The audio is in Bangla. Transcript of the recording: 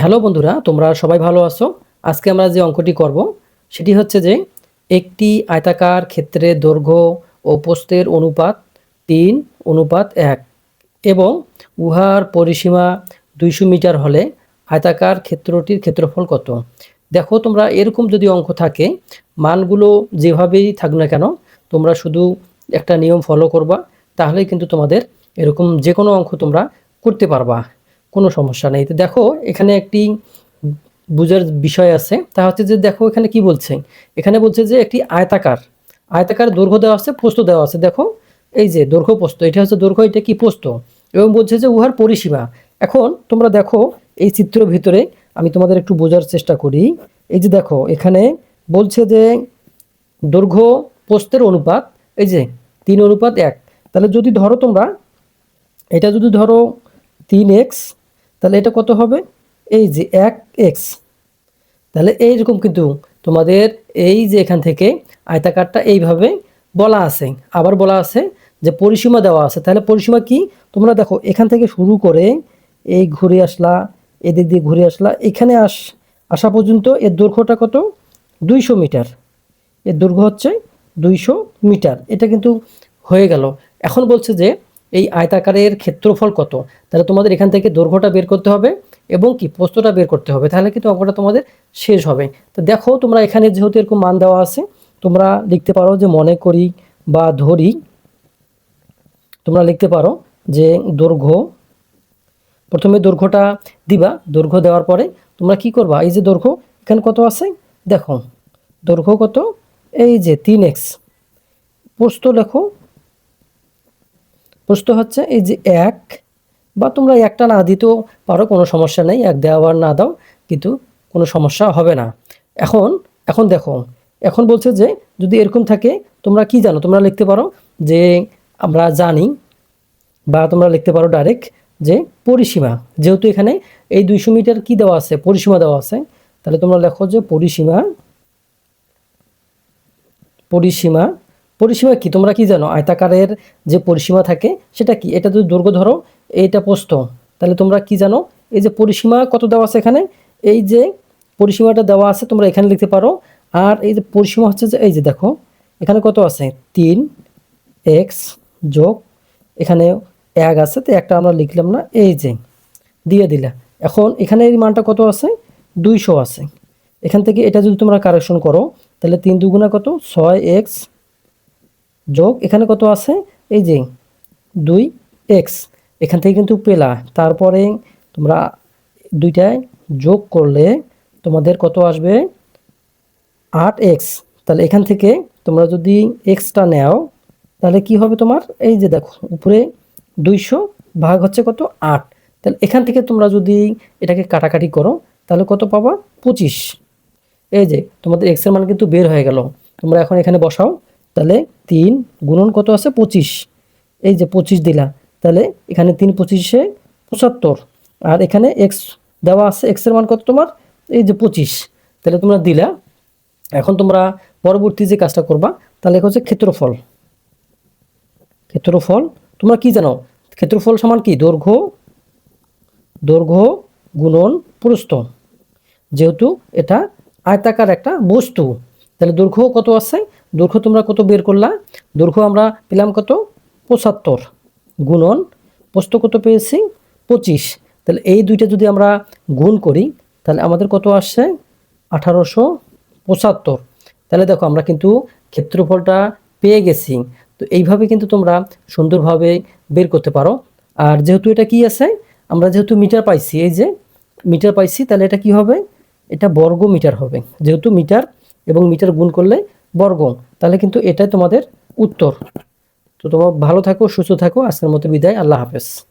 হ্যালো বন্ধুরা, তোমরা সবাই ভালো আছো? আজকে আমরা যে অঙ্কটি করব, সেটি হচ্ছে যে একটি আয়তাকার ক্ষেত্রে দৈর্ঘ্য ও প্রস্থের অনুপাত তিন, অনুপাত এক এবং উহার পরিসীমা দুইশো মিটার হলে আয়তাকার ক্ষেত্রটির ক্ষেত্রফল কত? দেখো, তোমরা এরকম যদি অঙ্ক থাকে, মানগুলো যেভাবেই থাক না কেন, তোমরা শুধু একটা নিয়ম ফলো করবা, তাহলেই কিন্তু তোমাদের এরকম যে কোনো অঙ্ক তোমরা করতে পারবা। কোনো সমস্যা নেই। তো দেখো, এখানে একটি বুঝার বিষয় আছে। তা হচ্ছে যে দেখো, এখানে কি বলছে? এখানে বলছে যে একটি আয়তাকার আয়তাকার দৈর্ঘ্য দেওয়া আছে পোস্ত দেওয়া আছে। দেখো, এই যে দৈর্ঘ্য পোস্ত এটা হচ্ছে দৈর্ঘ্য, এটা কি পোস্ত এবং বলছে যে উহার পরিসীমা। এখন তোমরা দেখো, এই চিত্রের ভিতরে আমি তোমাদের একটু বোঝার চেষ্টা করি। এই যে দেখো, এখানে বলছে যে দৈর্ঘ্য পোস্তের অনুপাত, এই যে তিন অনুপাত এক। তাহলে যদি ধরো তোমরা, এটা যদি ধরো তিন এক্স, তাহলে এটা কত হবে? এই যে এক এক্স। তাহলে এইরকম কিন্তু তোমাদের এই যে এখান থেকে আয়তাকারটা এইভাবে বলা আছে। আবার বলা আছে যে পরিসীমা দেওয়া আছে। তাহলে পরিসীমা কি? তোমরা দেখো, এখান থেকে শুরু করে এই ঘুরে আসলা, এদিক দিয়ে ঘুরে আসলা, এখানে আস, আসা পর্যন্ত এর দৈর্ঘ্যটা কত? দুইশো মিটার। এর দৈর্ঘ্য হচ্ছে দুইশো মিটার। এটা কিন্তু হয়ে গেল। এখন বলছে যে এই আয়তাকারের ক্ষেত্রফল কত? তাহলে তোমাদের এখান থেকে দৈর্ঘ্যটা বের করতে হবে এবং কি? পোস্তটা বের করতে হবে। তাহলে কিন্তু অঙ্কটা তোমাদের শেষ হবে। তো দেখো, তোমরা এখানে যেহেতু এরকম মান দেওয়া আছে, তোমরা লিখতে পারো যে মনে করি বা ধরি, তোমরা লিখতে পারো যে দৈর্ঘ্য, প্রথমে দৈর্ঘ্যটা দিবা। দৈর্ঘ্য দেওয়ার পরে তোমরা কি করবা? এই যে দৈর্ঘ্য, এখানে কত আছে? দেখো, দৈর্ঘ্য কত? এই যে তিন এক্স। পোস্ত লেখো প্রশ্ন হচ্ছে, এই যে এক, বা তোমরা একটা না দিতেও পারো, কোনো সমস্যা নেই, এক দেওয়া না দাও, কিন্তু কোনো সমস্যা হবে না। এখন এখন দেখো, এখন বলছে যে যদি এরকম থাকে, তোমরা কি জানো? তোমরা লিখতে পারো যে আমরা জানি, বা তোমরা লিখতে পারো ডাইরেক্ট যে পরিসীমা। যেহেতু এখানে এই দুইশো মিটার কি দেওয়া আছে? পরিসীমা দেওয়া আছে। তাহলে তোমরা লেখো যে পরিসীমা পরিসীমা পরিসীমা কি? তোমরা কি জানো? আয়তাকারের যে পরিসীমা থাকে, সেটা কি? এটা যদি দৈর্ঘ্য ধরো, এইটা প্রস্থ। তাহলে তোমরা কি জানো? এই যে পরিসীমা কত দেওয়া আছে এখানে? এই যে পরিসীমাটা দেওয়া আছে, তোমরা এখানে লিখতে পারো। আর এই যে পরিসীমা হচ্ছে যে, এই যে দেখো, এখানে কত আছে? তিন, এক্স যোগ, এখানে এক আছে, তো একটা আমরা লিখলাম না, এই যে, দিয়ে দিলা। এখন এখানে এই মানটা কত আছে? দুইশো আছে। এখান থেকে এটা যদি তোমরা কারেকশন করো, তাহলে তিন দুগুণা কত? ছয় এক্স যোগ এখানে কত আছে? এই যে দুই এক্স। এখান থেকে কিন্তু পেলা। তারপরে তোমরা দুইটায় যোগ করলে তোমাদের কত আসবে? আট এক্স। তাহলে এখান থেকে তোমরা যদি এক্সটা নেও, তাহলে কি হবে তোমার? এই যে দেখো, উপরে দুইশো ভাগ হচ্ছে কত? আট। তাহলে এখান থেকে তোমরা যদি এটাকে কাটাকাটি করো, তাহলে কত পাবা? পঁচিশ। এই যে তোমাদের এক্সের মান কিন্তু বের হয়ে গেল। তোমরা এখন এখানে বসাও। তাহলে তিন গুণন কত আছে? পঁচিশ। এই যে পঁচিশ দিলা। তাহলে এখানে তিন পঁচিশে পঁচাত্তর। আর এখানে এক্স দেওয়া আছে এক্সের মান কত তোমার? এই যে পঁচিশ। তাহলে তোমরা দিলা। এখন তোমরা পরবর্তী যে কাজটা করবা, তাহলে হচ্ছে ক্ষেত্রফল। ক্ষেত্রফল, তোমরা কি জানো? ক্ষেত্রফল সমান কি? দৈর্ঘ্য দৈর্ঘ্য গুণন প্রস্থ। যেহেতু এটা আয়তাকার একটা বস্তু, তাহলে দৈর্ঘ্য কত আছে? দৈর্ঘ্য তোমরা কত বের করলা? দৈর্ঘ্য আমরা পেলাম কত? পঁচাত্তর গুণন, প্রস্থ কত পেয়েছি? পঁচিশ। তাহলে এই দুইটা যদি আমরা গুণ করি, তাহলে আমাদের কত আসছে? আঠারোশো পঁচাত্তর। তাহলে দেখো আমরা কিন্তু ক্ষেত্রফলটা পেয়ে গেছি। তো এইভাবে কিন্তু তোমরা সুন্দরভাবে বের করতে পারো। আর যেহেতু এটা কি আছে? আমরা যেহেতু মিটার পাইছি, এই যে মিটার পাইছি, তাহলে এটা কি হবে? এটা বর্গ মিটার হবে। যেহেতু মিটার এবং মিটার গুণ করলে বর্গ তাহলে কিন্তু এটাই তোমাদের উত্তর। তো তোমার ভালো থাকো, সুস্থ থাকো। আজকের মতো বিদায়। আল্লাহ হাফেজ।